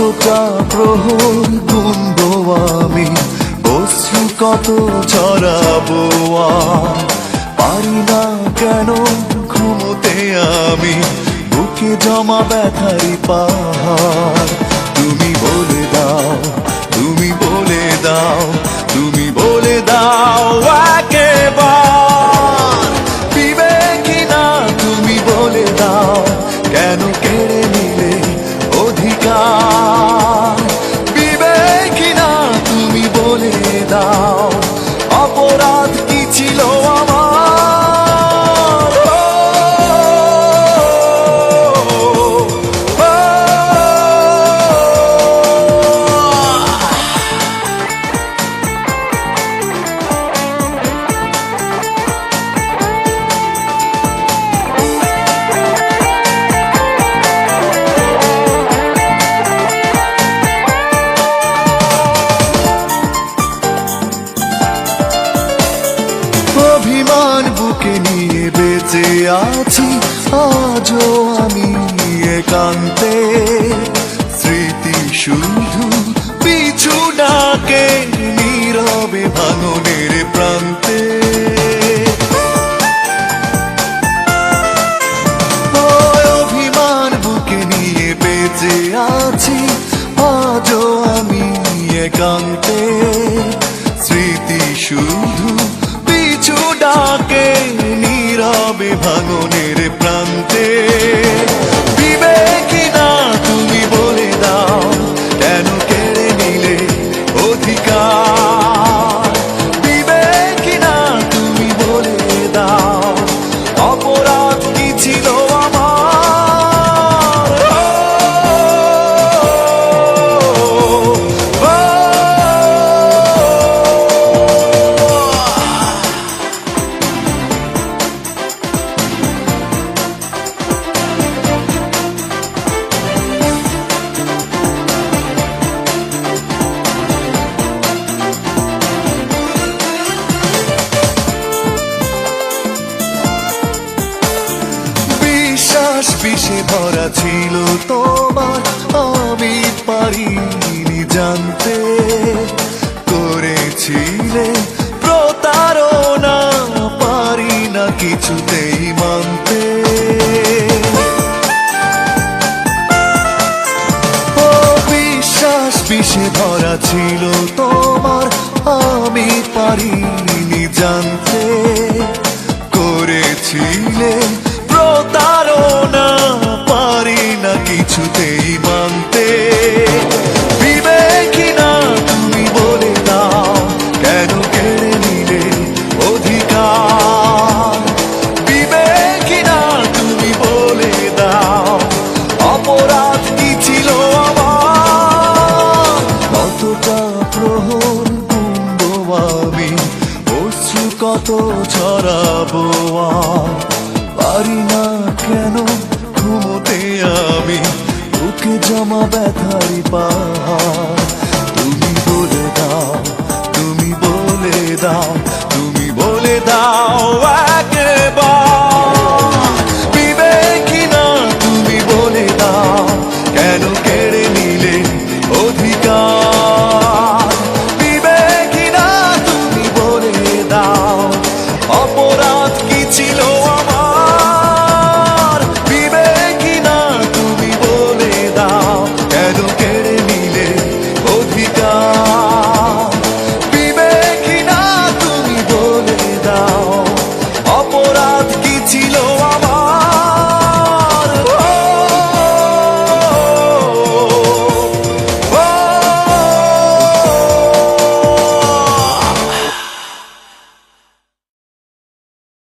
কতটা প্রহর গুনবো আমি? অশ্রু কত ছড়াবো পারি না কেন ঘুমোতে আমি? বুকে জমা ব্যথারি পাহাড় বুকে নিয়ে বেঁচে আছি, আজও আমি একান্তে স্মৃতি শুধু পিছু ডাকে, নীরবে ভাঙনের প্রান্তে। অভিমান বুকে নিয়ে বেঁচে আছি, আজও আমি একান্তে স্মৃতি শুধু নীরবে ভাঙনের প্রান্তে বিষে ভরা ছিল তোমার আমি পারিনি জানতে। করেছিলে প্রতারণা, পারি না কিছুতেই মানতে। ও বিশ্বাস, বিষে ছিল তোমার আমি পারিনি জানতে। করেছিলে কত ছড়াবো আর। পারি না কেন ঘুমোতে আমি বুকে জমা ব্যথারি পা